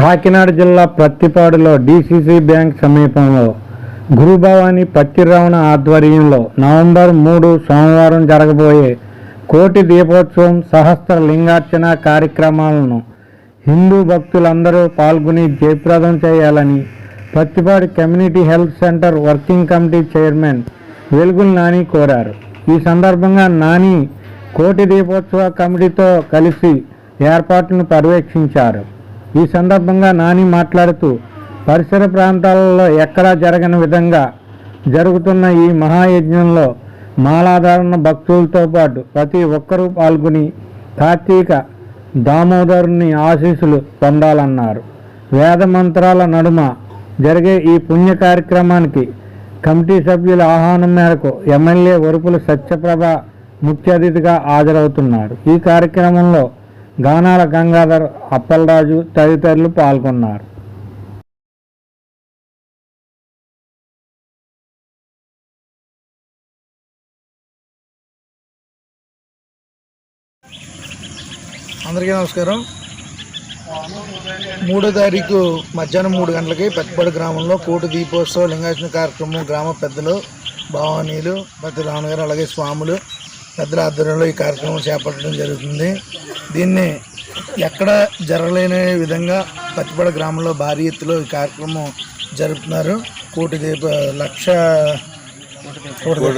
కాకినాడ జిల్లా ప్రత్తిపాడులో DCC bank సమీపంలో గురుభవాని పత్తిరమణ ఆధ్వర్యంలో నవంబర్ మూడు సోమవారం జరగబోయే కోటి దీపోత్సవం సహస్ర లింగార్చన కార్యక్రమాలను హిందూ భక్తులందరూ పాల్గొని జయప్రదం చేయాలని Pattipadu community health centre working committee chairman Velugula Nani కోరారు. ఈ సందర్భంగా నాని కోటి దీపోత్సవ కమిటీతో కలిసి ఏర్పాట్లను పర్యవేక్షించారు. ఈ సందర్భంగా నాని మాట్లాడుతూ పరిసర ప్రాంతాలలో ఎక్కడా జరగని విధంగా జరుగుతున్న ఈ మహాయజ్ఞంలో మాలాధారణ భక్తులతో పాటు ప్రతి ఒక్కరూ పాల్గొని కార్తీక దామోదరుని ఆశీస్సులు పొందాలన్నారు. వేద మంత్రాల నడుమ జరిగే ఈ పుణ్య కార్యక్రమానికి కమిటీ సభ్యుల ఆహ్వానం మేరకు ఎమ్మెల్యే వరుపుల సత్యప్రభ ముఖ్య అతిథిగా హాజరవుతున్నారు. ఈ కార్యక్రమంలో గానాల గంగాధర్ అప్పలరాజు తదితరులు పాల్గొన్నారు. అందరికీ నమస్కారం. మూడో తారీఖు మధ్యాహ్నం మూడు గంటలకి పెద్దపడి గ్రామంలో కోటి దీపోత్సవ లింగార్చన కార్యక్రమం గ్రామ పెద్దలు భావానీయులు పెద్ద రావణ గారు అలాగే స్వాములు పెద్దల ఆధ్వర్యంలో ఈ కార్యక్రమం చేపట్టడం జరుగుతుంది. దీన్ని ఎక్కడ జరగలేని విధంగా పచ్చిపడ గ్రామంలో భారీ ఎత్తులో ఈ కార్యక్రమం జరుపుతున్నారు. కోటి దీప లక్ష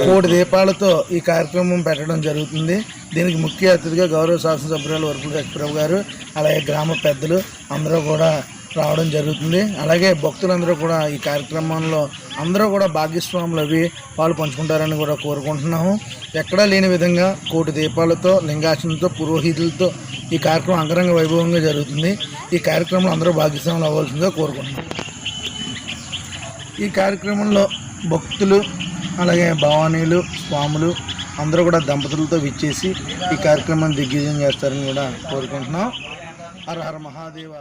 కోటి దీపాలతో ఈ కార్యక్రమం పెట్టడం జరుగుతుంది. దీనికి ముఖ్య అతిథిగా గౌరవ శాసనసభ్యురాలు వరకుల సత్యప్రభు గారు అలాగే గ్రామ పెద్దలు అందరూ కూడా రావడం జరుగుతుంది. అలాగే భక్తులందరూ కూడా ఈ కార్యక్రమంలో అందరూ కూడా భాగ్యస్వాములు అవి పాలు పంచుకుంటారని కూడా కోరుకుంటున్నాము. ఎక్కడా లేని విధంగా కోటి దీపాలతో లింగాసనంతో పురోహితులతో ఈ కార్యక్రమం అంగరంగ వైభవంగా జరుగుతుంది. ఈ కార్యక్రమంలో అందరూ భాగ్యస్వాములు అవ్వాల్సిందిగా కోరుకుంటున్నాం ఈ కార్యక్రమంలో భక్తులు అలాగే భవానీలు స్వాములు అందరూ కూడా దంపతులతో విచ్చేసి ఈ కార్యక్రమాన్ని దిగ్విజయం చేస్తారని కూడా కోరుకుంటున్నాం. హర హర మహాదేవ